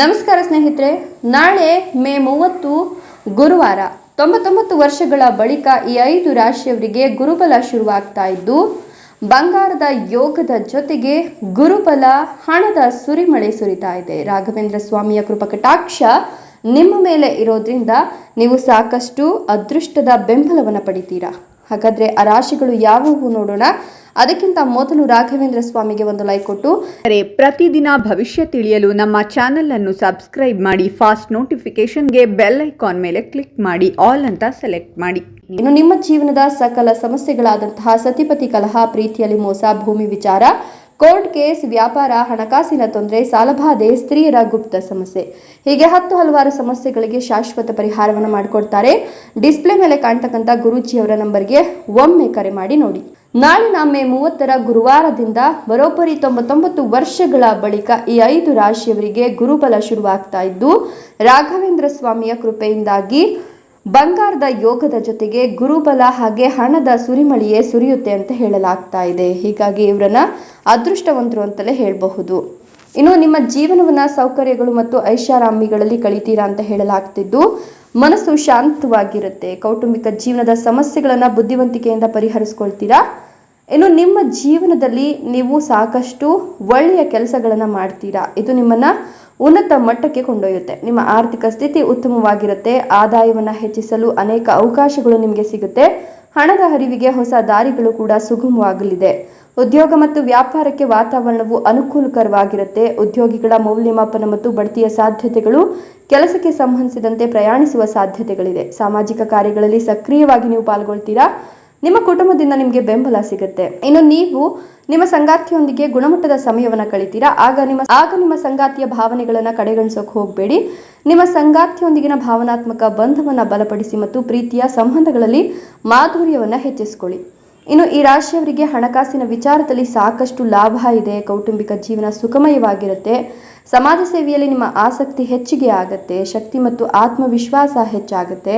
ನಮಸ್ಕಾರ ಸ್ನೇಹಿತರೆ, ನಾಳೆ ಮೇ ಮೂವತ್ತು, ಗುರುವಾರ ತೊಂಬತ್ತೊಂಬತ್ತು ವರ್ಷಗಳ ಬಳಿಕ ಈ ಐದು ರಾಶಿಯವರಿಗೆ ಗುರುಬಲ ಶುರುವಾಗ್ತಾ ಇದ್ದು, ಬಂಗಾರದ ಯೋಗದ ಜೊತೆಗೆ ಗುರುಬಲ ಹಣದ ಸುರಿಮಳೆ ಸುರಿತಾ ಇದೆ. ರಾಘವೇಂದ್ರ ಸ್ವಾಮಿಯ ಕೃಪಕಟಾಕ್ಷ ನಿಮ್ಮ ಮೇಲೆ ಇರೋದ್ರಿಂದ ನೀವು ಸಾಕಷ್ಟು ಅದೃಷ್ಟದ ಬೆಂಬಲವನ್ನು ಪಡಿತೀರಾ? ಹಾಗಾದ್ರೆ ಆ ರಾಶಿಗಳು ಯಾವುವು ನೋಡೋಣ. ಅದಕ್ಕಿಂತ ಮೊದಲು ರಾಘವೇಂದ್ರ ಸ್ವಾಮಿಗೆ ಒಂದು ಲೈಕ್ ಕೊಟ್ಟು ಅರೆ ಪ್ರತಿದಿನ ಭವಿಷ್ಯ ತಿಳಿಯಲು ನಮ್ಮ ಚಾನೆಲ್ ಅನ್ನು ಸಬ್ಸ್ಕ್ರೈಬ್ ಮಾಡಿ ಫಾಸ್ಟ್ ನೋಟಿಫಿಕೇಶನ್ಗೆ ಬೆಲ್ ಐಕಾನ್ ಮೇಲೆ ಕ್ಲಿಕ್ ಮಾಡಿ ಆಲ್ ಅಂತ ಸೆಲೆಕ್ಟ್ ಮಾಡಿ. ಇನ್ನು ನಿಮ್ಮ ಜೀವನದ ಸಕಲ ಸಮಸ್ಯೆಗಳಾದಂತಹ ಸತಿಪತಿ ಕಲಹ ಪ್ರೀತಿಯಲ್ಲಿ ಮೋಸ ಭೂಮಿ ವಿಚಾರ ಕೋರ್ಟ್ ಕೇಸ್ ವ್ಯಾಪಾರ ಹಣಕಾಸಿನ ತೊಂದರೆ ಸಾಲಬಾಧೆ ಸ್ತ್ರೀಯರ ಗುಪ್ತ ಸಮಸ್ಯೆ. ಹೀಗೆ ಹತ್ತು ಹಲವಾರು ಸಮಸ್ಯೆಗಳಿಗೆ ಶಾಶ್ವತ ಪರಿಹಾರವನ್ನು ಮಾಡಿಕೊಡ್ತಾರೆ. ಡಿಸ್ಪ್ಲೇ ಮೇಲೆ ಕಾಣ್ತಕ್ಕಂಥ ಗುರೂಜಿಯವರ ನಂಬರ್ಗೆ ಒಮ್ಮೆ ಕರೆ ಮಾಡಿ ನೋಡಿ. ನಾಳಿನ ಮೇ ಮೂವತ್ತರ ಗುರುವಾರದಿಂದ ಬರೋಬ್ಬರಿ ತೊಂಬತ್ತೊಂಬತ್ತು ವರ್ಷಗಳ ಬಳಿಕ ಈ ಐದು ರಾಶಿಯವರಿಗೆ ಗುರುಬಲ ಶುರುವಾಗ್ತಾ ಇದ್ದು, ರಾಘವೇಂದ್ರ ಸ್ವಾಮಿಯ ಕೃಪೆಯಿಂದಾಗಿ ಬಂಗಾರದ ಯೋಗದ ಜೊತೆಗೆ ಗುರುಬಲ ಹಾಗೆ ಹಣದ ಸುರಿಮಳಿಯೇ ಸುರಿಯುತ್ತೆ ಅಂತ ಹೇಳಲಾಗ್ತಾ ಇದೆ. ಹೀಗಾಗಿ ಇವರನ್ನ ಅದೃಷ್ಟವಂತರು ಅಂತಲೇ ಹೇಳಬಹುದು. ಇನ್ನು ನಿಮ್ಮ ಜೀವನವನ್ನ, ಸೌಕರ್ಯಗಳು ಮತ್ತು ಐಷಾರಾಮಿಗಳಲ್ಲಿ ಕಳಿತೀರಾ ಅಂತ ಹೇಳಲಾಗ್ತಿದ್ದು, ಮನಸ್ಸು ಶಾಂತವಾಗಿರುತ್ತೆ. ಕೌಟುಂಬಿಕ ಜೀವನದ ಸಮಸ್ಯೆಗಳನ್ನು ಬುದ್ಧಿವಂತಿಕೆಯಿಂದ ಪರಿಹರಿಸ್ಕೊಳ್ತೀರಾ? ಇನ್ನು ನಿಮ್ಮ ಜೀವನದಲ್ಲಿ ನೀವು ಸಾಕಷ್ಟು ಒಳ್ಳೆಯ ಕೆಲಸಗಳನ್ನು ಮಾಡ್ತೀರಾ? ಇದು ನಿಮ್ಮನ್ನ ಉನ್ನತ ಮಟ್ಟಕ್ಕೆ ಕೊಂಡೊಯ್ಯುತ್ತೆ. ನಿಮ್ಮ ಆರ್ಥಿಕ ಸ್ಥಿತಿ ಉತ್ತಮವಾಗಿರುತ್ತೆ, ಆದಾಯವನ್ನು ಹೆಚ್ಚಿಸಲು ಅನೇಕ ಅವಕಾಶಗಳು ನಿಮಗೆ ಸಿಗುತ್ತೆ, ಹಣದ ಹರಿವಿಗೆ ಹೊಸ ದಾರಿಗಳು ಕೂಡ ಸುಗಮವಾಗಲಿದೆ. ಉದ್ಯೋಗ ಮತ್ತು ವ್ಯಾಪಾರಕ್ಕೆ ವಾತಾವರಣವು ಅನುಕೂಲಕರವಾಗಿರುತ್ತೆ. ಉದ್ಯೋಗಿಗಳ ಮೌಲ್ಯಮಾಪನ ಮತ್ತು ಬಡ್ತಿಯ ಸಾಧ್ಯತೆಗಳು ಕೆಲಸಕ್ಕೆ ಸಂಬಂಧಿಸಿದಂತೆ ಪ್ರಯಾಣಿಸುವ ಸಾಧ್ಯತೆಗಳಿದೆ ಸಾಮಾಜಿಕ ಕಾರ್ಯಗಳಲ್ಲಿ ಸಕ್ರಿಯವಾಗಿ ನೀವು ಪಾಲ್ಗೊಳ್ತೀರಾ? ನಿಮ್ಮ ಕುಟುಂಬದಿಂದ ನಿಮಗೆ ಬೆಂಬಲ ಸಿಗುತ್ತೆ. ಇನ್ನು ನೀವು ನಿಮ್ಮ ಸಂಗಾತಿಯೊಂದಿಗೆ ಗುಣಮಟ್ಟದ ಸಮಯವನ್ನು ಕಳಿತೀರಾ? ಆಗ ನಿಮ್ಮ ಆಗ ನಿಮ್ಮ ಸಂಗಾತಿಯ ಭಾವನೆಗಳನ್ನು ಕಡೆಗಣಿಸೋಕೆ ಹೋಗಬೇಡಿ. ನಿಮ್ಮ ಸಂಗಾತಿಯೊಂದಿಗಿನ ಭಾವನಾತ್ಮಕ ಬಂಧವನ್ನು ಬಲಪಡಿಸಿ ಮತ್ತು ಪ್ರೀತಿಯ ಸಂಬಂಧಗಳಲ್ಲಿ ಮಾಧುರ್ಯವನ್ನು ಹೆಚ್ಚಿಸಿಕೊಳ್ಳಿ. ಇನ್ನು ಈ ರಾಶಿಯವರಿಗೆ ಹಣಕಾಸಿನ ವಿಚಾರದಲ್ಲಿ ಸಾಕಷ್ಟು ಲಾಭ ಇದೆ. ಕೌಟುಂಬಿಕ ಜೀವನ ಸುಖಮಯವಾಗಿರುತ್ತೆ. ಸಮಾಜ ಸೇವೆಯಲ್ಲಿ ನಿಮ್ಮ ಆಸಕ್ತಿ ಹೆಚ್ಚಿಗೆ ಆಗುತ್ತೆ, ಶಕ್ತಿ ಮತ್ತು ಆತ್ಮವಿಶ್ವಾಸ ಹೆಚ್ಚಾಗುತ್ತೆ.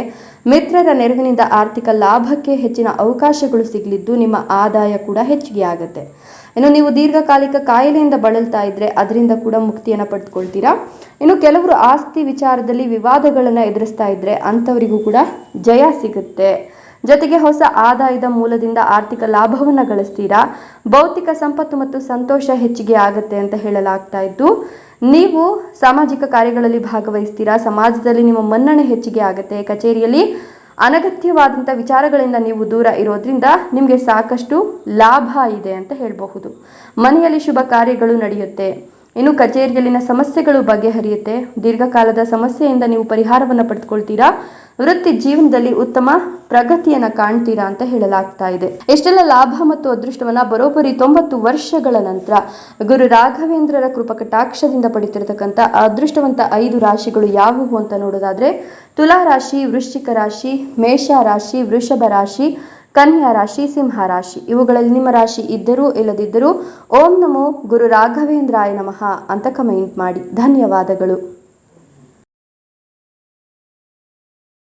ಮಿತ್ರರ ನೆರವಿನಿಂದ ಆರ್ಥಿಕ ಲಾಭಕ್ಕೆ ಹೆಚ್ಚಿನ ಅವಕಾಶಗಳು ಸಿಗಲಿದ್ದು ನಿಮ್ಮ ಆದಾಯ ಕೂಡ ಹೆಚ್ಚಿಗೆ ಆಗುತ್ತೆ. ಇನ್ನು ನೀವು ದೀರ್ಘಕಾಲಿಕ ಕಾಯಿಲೆಯಿಂದ ಬಳಲ್ತಾ ಇದ್ರೆ ಅದರಿಂದ ಕೂಡ ಮುಕ್ತಿಯನ್ನು ಪಡೆದುಕೊಳ್ತೀರಾ ಇನ್ನು ಕೆಲವರು ಆಸ್ತಿ ವಿಚಾರದಲ್ಲಿ ವಿವಾದಗಳನ್ನು ಎದುರಿಸ್ತಾ ಇದ್ರೆ ಅಂಥವರಿಗೂ ಕೂಡ ಜಯ ಸಿಗುತ್ತೆ. ಜೊತೆಗೆ ಹೊಸ ಆದಾಯದ ಮೂಲದಿಂದ ಆರ್ಥಿಕ ಲಾಭವನ್ನು ಗಳಿಸ್ತೀರಾ? ಭೌತಿಕ ಸಂಪತ್ತು ಮತ್ತು ಸಂತೋಷ ಹೆಚ್ಚಿಗೆ ಆಗುತ್ತೆ ಅಂತ ಹೇಳಲಾಗ್ತಾ ಇದ್ದು ನೀವು ಸಾಮಾಜಿಕ ಕಾರ್ಯಗಳಲ್ಲಿ ಭಾಗವಹಿಸ್ತೀರಾ? ಸಮಾಜದಲ್ಲಿ ನಿಮ್ಮ ಮನ್ನಣೆ ಹೆಚ್ಚಿಗೆ ಆಗುತ್ತೆ. ಕಚೇರಿಯಲ್ಲಿ ಅನಗತ್ಯವಾದಂಥ ವಿಚಾರಗಳಿಂದ ನೀವು ದೂರ ಇರೋದ್ರಿಂದ ನಿಮಗೆ ಸಾಕಷ್ಟು ಲಾಭ ಇದೆ ಅಂತ ಹೇಳಬಹುದು. ಮನೆಯಲ್ಲಿ ಶುಭ ಕಾರ್ಯಗಳು ನಡೆಯುತ್ತೆ. ಇನ್ನು ಕಚೇರಿಯಲ್ಲಿನ ಸಮಸ್ಯೆಗಳು ಬಗೆಹರಿಯುತ್ತೆ. ದೀರ್ಘಕಾಲದ ಸಮಸ್ಯೆಯಿಂದ ನೀವು ಪರಿಹಾರವನ್ನು ಪಡೆದುಕೊಳ್ತೀರಾ? ವೃತ್ತಿ ಜೀವನದಲ್ಲಿ ಉತ್ತಮ ಪ್ರಗತಿಯನ್ನ ಕಾಣ್ತೀರಾ ಅಂತ ಹೇಳಲಾಗ್ತಾ ಇದೆ. ಎಷ್ಟೆಲ್ಲ ಲಾಭ ಮತ್ತು ಅದೃಷ್ಟವನ್ನ ಬರೋಬ್ಬರಿ ತೊಂಬತ್ತು ವರ್ಷಗಳ ನಂತರ ಗುರು ರಾಘವೇಂದ್ರರ ಕೃಪಕಟಾಕ್ಷದಿಂದ ಪಡಿತಿರತಕ್ಕಂಥ ಅದೃಷ್ಟವಂತ ಐದು ರಾಶಿಗಳು ಯಾವುವು ಅಂತ ನೋಡೋದಾದ್ರೆ ತುಲಾ ರಾಶಿ, ವೃಶ್ಚಿಕ ರಾಶಿ, ಮೇಷ ರಾಶಿ, ವೃಷಭ ರಾಶಿ, ಕನ್ಯಾ ರಾಶಿ, ಸಿಂಹ ರಾಶಿ. ಇವುಗಳಲ್ಲಿ ನಿಮ್ಮ ರಾಶಿ ಇದ್ದರೂ ಇಲ್ಲದಿದ್ದರೂ ಓಂ ನಮೋ ಗುರು ರಾಘವೇಂದ್ರಾಯ ನಮಃ ಅಂತ ಕಮೆಂಟ್ ಮಾಡಿ. ಧನ್ಯವಾದಗಳು.